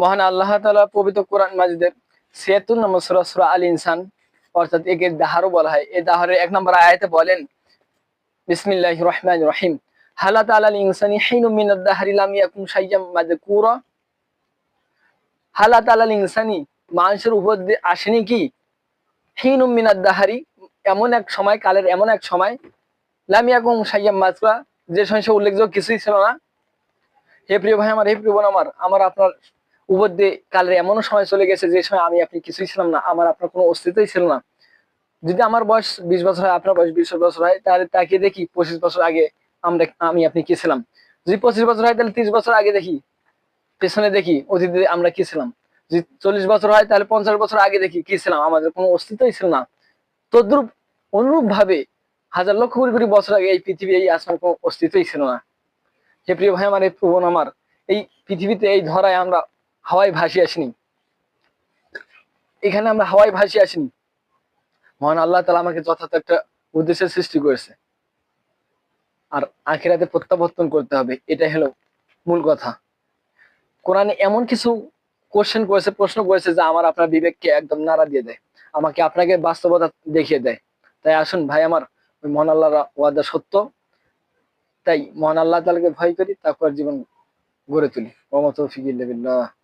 মহান আল্লাহ তাআলা পবিত্র কোরআন মাজিদের ছিয়াত্তর নম্বর আল ইনসান, অর্থাৎ একে দাহারও বলা হয়। এই দাহারের এক নম্বর আয়াতে বলেন, বিসমিল্লাহির রহমানির রহিম। ইনসানি মিনাদ দাহরি ইনসানি মানুষের উপর আসেনি কি? হিনুম মিনাদ দাহারি, এমন এক সময়, কালের এমন এক সময়, লাম ইয়াকুন শাইয়াম যে সময় সে উল্লেখযোগ্য কিছুই ছিল না। হে প্রিয় ভাই আমার, হে প্রিয় বোন আমার আমার আপনার উপর দিয়ে কালের এমনও সময় চলে গেছে যে সময় আমি আপনি কিছুই ছিলাম না, আমার আপনার কোনো অস্তিত্বই ছিল না। যদি আমার বয়স বিশ বছর হয়, আপনার বয়স বিশ বছর হয়, তাহলে তাকে দেখি পঁচিশ বছর আগে আমরা আমি আপনি কি ছিলাম। যদি পঁচিশ বছর হয়, তাহলে তিরিশ বছর আগে দেখি, পেছনে দেখি অতীতে আমরা কি ছিলাম। যদি চল্লিশ বছর হয়, তাহলে পঞ্চাশ বছর আগে দেখি কি ছিলাম, আমাদের কোনো অস্তিত্বই ছিল না। তদ্রুপ অনুরূপ ভাবে হাজার লক্ষ কোটি কোটি বছর আগে এই পৃথিবী, এই আসমান কোনো অস্তিত্বই ছিল না। হে প্রিয় ভাই আমার এই প্রবণ আমার, এই পৃথিবীতে এই ধরায় আমরা হাওয়ায় ভাসি আসিনি। এখানে আমরা হাওয়ায় ভাসি আসিনি। মহান আল্লাহ তালা আমাকে যথার্থ একটা উদ্দেশ্যের সৃষ্টি করেছে। আর আখিরাতে প্রত্যাবর্তন করতে হবে, এটাই হলো মূল কথা। কোরআনে এমন কিছু কোশ্চেন করেছে, প্রশ্ন করেছে যা আমার আপনার বিবেককে একদম নাড়া দিয়ে দেয়। আমাকে আপনাকে বাস্তবতা দেখিয়ে দেয়। তাই আসুন ভাই আমার, ওই মহান আল্লাহ ওয়াদা সত্য। তাই মহান আল্লাহ তালাকে ভয় করি, তারপর জীবন গড়ে তুলি। ইল্লা বিল্লাহ।